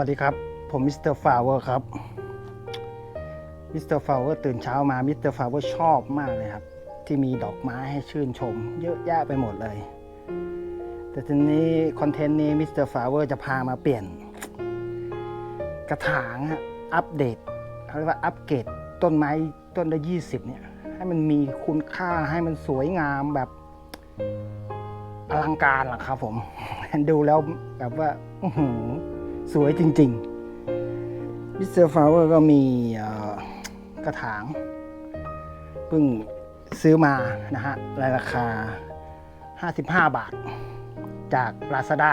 สวัสดีครับ ผมมิสเตอร์ฟาวเวอร์ครับมิสเตอร์ฟาวเวอร์ตื่นเช้ามามิสเตอร์ฟาวเวอร์ชอบมากเลยครับ ที่มีดอกไม้ให้ชื่นชม เยอะแยะไปหมดเลย แต่ทีนี้คอนเทนต์นี้มิสเตอร์ฟาวเวอร์จะพามาเปลี่ยน กระถางอัปเดตเขาเรียกว่าอัปเกรดต้นไม้ต้นละ20เนี่ย ให้มันมีคุณค่าให้มันสวยงามแบบอลังการล่ะครับผม ดูแล้วแบบว่าอื สวยจริงๆมิสเตอร์ฟลาวเวอร์ก็มีกระถางเพิ่งซื้อมานะฮะในราคา 55 บาท จาก Lazada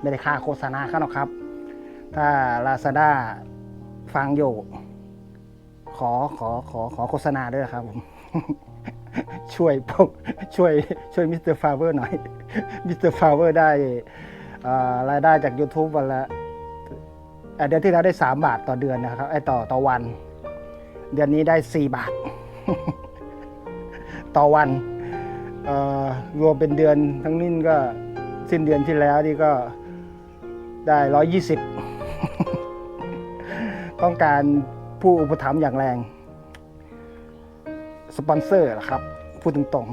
ไม่ได้ค่าโฆษณาเขาหรอกครับ ถ้า Lazada ฟังอยู่ ขอขอขอขอโฆษณาด้วยครับผมช่วยพวกช่วยช่วยมิสเตอร์ฟาเวอร์หน่อยมิสเตอร์ฟาเวอร์ได้ รายได้จาก YouTube วันละเดือนที่แล้วได้ 3 บาทต่อเดือนนะครับไอ้ต่อต่อวัน เดือนนี้ได้ 4 บาท ต่อวันรวมเป็นเดือนทั้งนี้ก็สิ้นเดือนที่แล้วนี่ก็ได้ 120 ต้องการผู้อุปถัมภ์อย่างแรง สปอนเซอร์เหรอครับ พูดตรง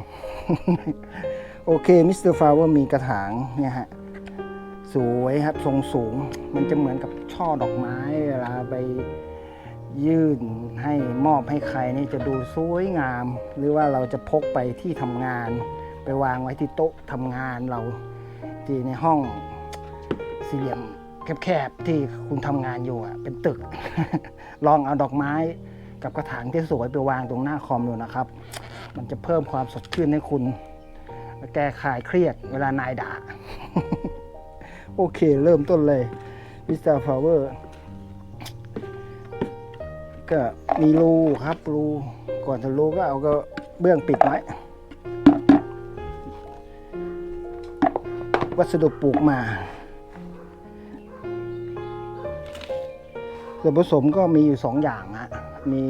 ๆ โอเคมิสเตอร์ฟาวเวอร์มีกระถางเนี่ยฮะ สวยครับทรงสูง มันจะเหมือนกับช่อดอกไม้เวลาไปยื่นให้มอบให้ใครนี่จะดูสวยงาม หรือว่าเราจะพกไปที่ทำงาน ไปวางไว้ที่โต๊ะทำงานเราที่ในห้องสี่เหลี่ยมแคบๆที่คุณทำงานอยู่อะเป็นตึก ลองเอาดอกไม้กับกระถางที่สวยไปวางตรงหน้าคอมดูนะครับ มันจะเพิ่มความสดชื่นให้คุณและแก้คลายเครียดเวลานายด่า โอเค เริ่มต้นเลยมิสเตอร์ฟลาเวอร์ก็มีรูครับรูก่อนจะรูก็เอาก็เบื้องปิดไว้วัสดุปลูกมาส่วนผสมก็มีอยู่สองอย่างฮะมี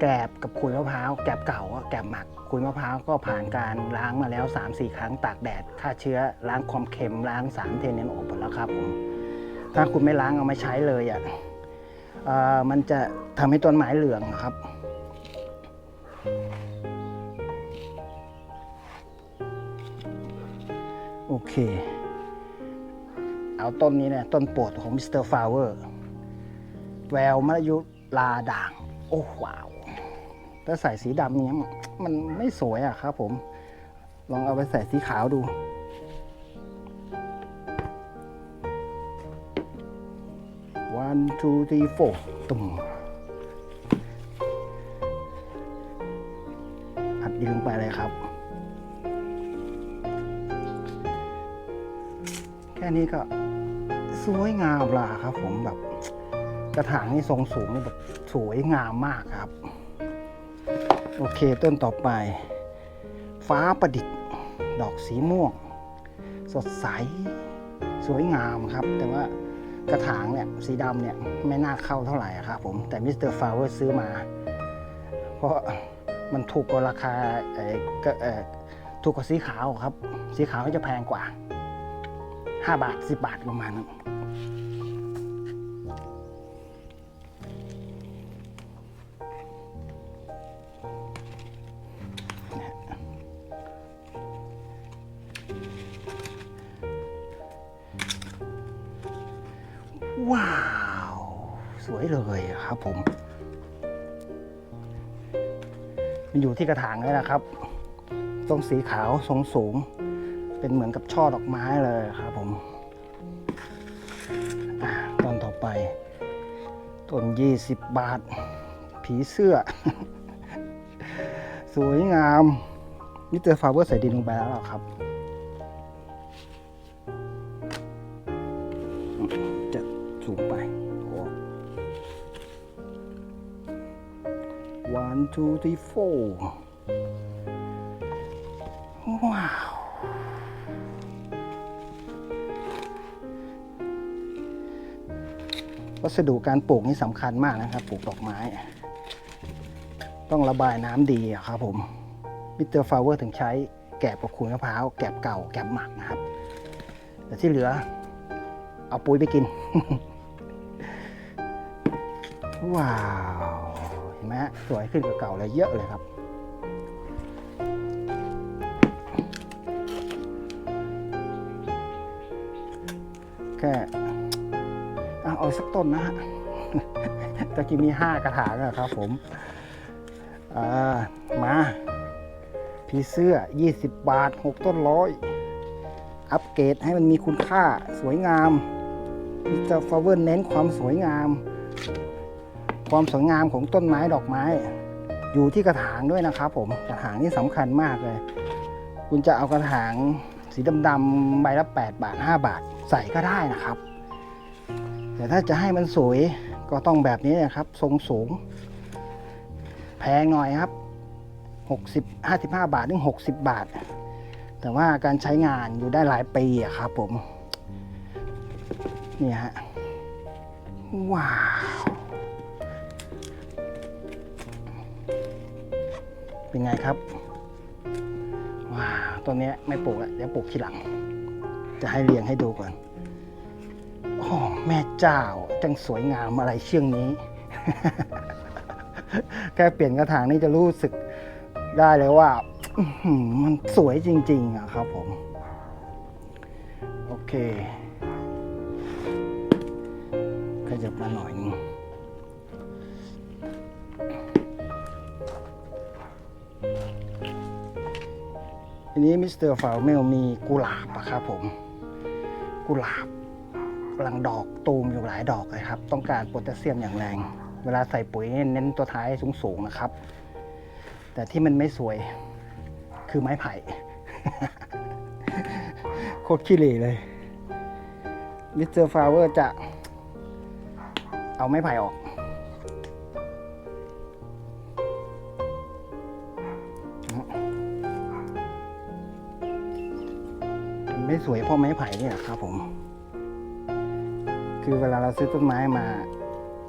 แกบกับขุยมะพร้าวแกบเก่าแกบหมัก ขุยมะพร้าวก็ผ่านการล้างมาแล้ว 3-4 ครั้งตากแดดฆ่าเชื้อล้างความเค็มล้างสารเทนเนนออกหมดแล้วครับผมถ้าคุณไม่ล้างเอามาใช้เลยอะเอ่อมันจะทำให้ต้นไม้เหลืองครับ โอเค เอาต้นนี้เนี่ยต้นโปรดของมิสเตอร์ฟลาเวอร์แววมะยุลาด่าง โอ้ว้าว ถ้าใส่สีดำเนี้ยมันไม่สวยอะครับผม ลองเอาไปใส่สีขาวดู one two three four ตุ่มอัดดินลงไปเลยครับ แค่นี้ก็สวยงามละครับผมแบบกระถางนี่ทรงสูงนี่แบบสวยงามมากครับ โอเคต้นต่อไป ฟ้าประดิษฐ์ ดอกสีม่วง สดใส สวยงามครับ แต่ว่ากระถางเนี่ยสีดำเนี่ยไม่น่าเข้าเท่าไหร่ครับผมแต่มิสเตอร์ฟลาเวอร์ซื้อมา เพราะมันถูกกว่าราคาถูกกว่าสีขาวครับ สีขาวจะแพงกว่า 5 บาท 10 บาทประมาณนั้น เลยครับ ผม มันอยู่ที่กระถางนี่แหละครับตรงสีขาวทรงสูง เป็นเหมือนกับช่อดอกไม้เลยครับ ผมต้นต่อไปต้น20บาท ผีเสื้อ สวยงามนี่เจอฟาเวอร์ใส่ดินลงไปแล้วหรอครับ two three four ว้าววัสดุการปลูกนี่สำคัญมากนะครับ ปลูกดอกไม้ ต้องระบายน้ำดีอะครับผมมิสเตอร์ฟลาเวอร์ถึงใช้แกบกับขุยมะพร้าว แกบเก่า แกบหมักนะครับ แต่ที่เหลือ เอาปุ๋ยไปกิน ว้าว ห็นไหมฮะสวยขึ้นกว่าเก่าเลยเยอะเลยครับ แค่เอาเอาสักต้นนะฮะตะกี้มีห้ากระถางอะครับผมมาผีเสื้อ 20 บาท 6 ต้นร้อย อัปเกรดให้มันมีคุณค่าสวยงามมิสเตอร์ฟาเวอร์เน้นความสวยงาม ความสวยงามของต้นไม้ดอกไม้ อยู่ที่กระถางด้วยนะครับ ผมกระถางนี่สำคัญมากเลย คุณจะเอากระถางสีดำๆใบละ8บาท 5 บาทใส่ก็ได้นะครับ แต่ถ้าจะให้มันสวยก็ต้องแบบนี้นะครับ ทรงสูง แพงหน่อยครับ60 55 บาทถึง60 บาท แต่ว่าการใช้งานอยู่ได้หลายปีอะครับผม นี่ฮะ ว้าว เป็นไงครับว้าวตัวเนี้ไม่ปลูกแล้วเดี๋ยวปลูกทีหลัง จะให้เรียงให้ดูก่อนโอ้แม่เจ้าจังสวยงามอะไรเชื่องนี้ แค่เปลี่ยนกระถางนี่จะรู้สึกได้เลยว่ามันสวยจริง ๆอะครับผม โอเคขยับมาหน่อยนึง นี้มิสเตอร์ฟาวเมลมีกุหลาบอะครับผม กุหลาบกำลังดอกตูมอยู่หลายดอกเลยครับ ต้องการโพแทสเซียมอย่างแรง เวลาใส่ปุ๋ยเน้นตัวท้ายสูงๆนะครับ แต่ที่มันไม่สวยคือไม้ไผ่ โคตรขี้เหร่เลยมิสเตอร์ฟลาเวอร์จะเอาไม้ไผ่ออก ไม่สวยเพราะไม้ไผ่นี่แหละครับผม คือเวลาเราซื้อต้นไม้มา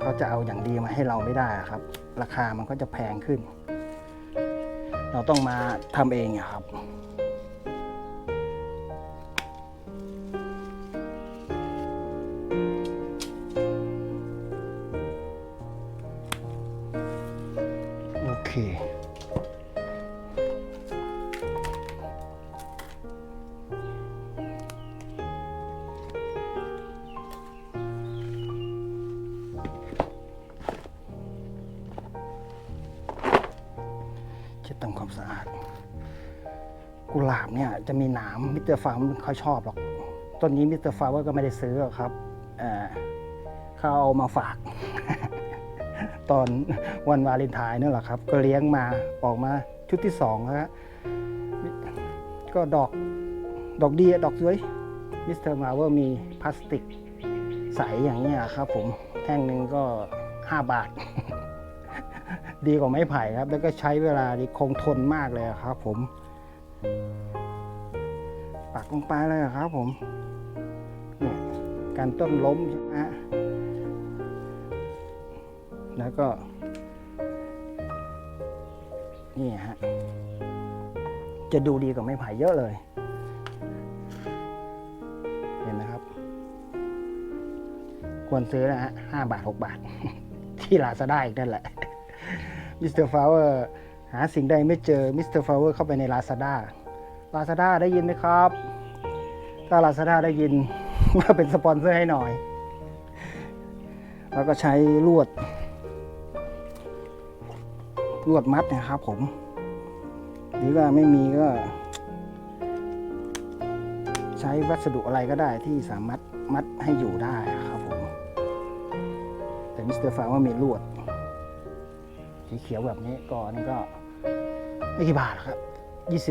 เขาจะเอาอย่างดีมาให้เราไม่ได้ครับ ราคามันก็จะแพงขึ้น เราต้องมาทำเองครับโอเค เช็ดทำความสะอาด กุหลาบเนี่ยจะมีหนามมิสเตอร์ฟาร์มไม่ค่อยชอบหรอก ต้นนี้มิสเตอร์ฟาร์มก็ไม่ได้ซื้อครับเออเขาเอามาฝาก ตอนวันวาเลนไทน์นั่นแหละครับ ก็เลี้ยงมาออกมาชุดที่สองฮะก็ดอกดอกดีดอกสวยมิสเตอร์มาว่ามีพลาสติกใสอย่างนี้ครับผมแท่งหนึ่งก็ 5 บาท ดีกว่าไม้ไผ่ครับ แล้วก็ใช้เวลาดีคงทนมากเลยครับผม ปักลงไปเลยครับผมเนี่ยการต้นล้มใช่ไหมแล้วก็ นี่ฮะ จะดูดีกว่าไม้ไผ่เยอะเลยเห็นไหมครับ ควรซื้อนะฮะห้าบาทหกบาท ที่ลาซาด้าอีกนั่นแหละ มิสเตอร์ฟลาวเวอร์หาสิ่งใดไม่เจอมิสเตอร์ฟลาวเวอร์เข้าไปในลาซาด้าลาซาด้าได้ยินไหมครับ ถ้าลาซาด้าได้ยินมาเป็นสปอนเซอร์ให้หน่อย แล้วก็ใช้ลวด ลวดมัดนะครับผม หรือว่าไม่มีก็ ใช้วัสดุอะไรก็ได้ที่สามารถมัดให้อยู่ได้ครับผม แต่มิสเตอร์ฟาว่ามีลวด สีเขียวแบบนี้ก็นี่ก็ไม่กี่บาทหรอกครับ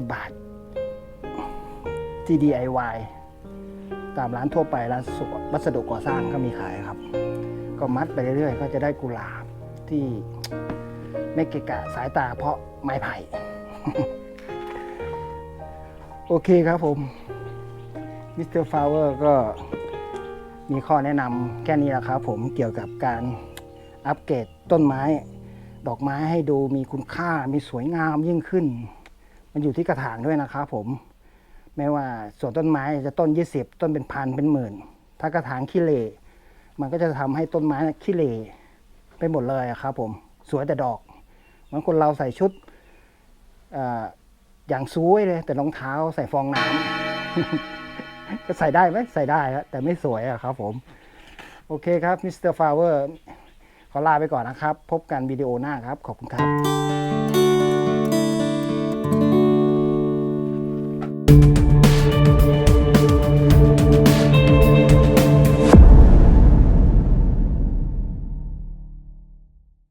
20 บาท ที่ DIY ตามร้านทั่วไปร้านวัสดุก่อสร้างก็มีขายครับ ก็มัดไปเรื่อยๆ ก็จะได้กุหลาบที่ไม่เกะกะสายตาเพราะไม้ไผ่ โอเคครับผมมิสเตอร์ฟลาวเวอร์ก็มีข้อแนะนำแค่นี้แหละครับผมเกี่ยวกับการอัปเกรดต้นไม้ ดอกไม้ให้ดูมีคุณค่ามีสวยงามยิ่งขึ้น มันอยู่ที่กระถางด้วยนะครับผม ไม่ว่าส่วนต้นไม้จะต้น 20 ต้นเป็นพันเป็นหมื่น ถ้ากระถางขี้เหร่มันก็จะทำให้ต้นไม้ขี้เหร่ไปหมดเลยครับผมสวยแต่ดอกเหมือนคนเราใส่ชุดออย่างสวยเลย แต่รองเท้าใส่ฟองน้ำก็ใส่ได้ไหมใส่ได้แต่ไม่สวยอะครับผม โอเคครับมิสเตอร์ฟลาเวอร์ ขอลาไปก่อนนะครับ พบกันวิดีโอหน้าครับ ขอบคุณครับ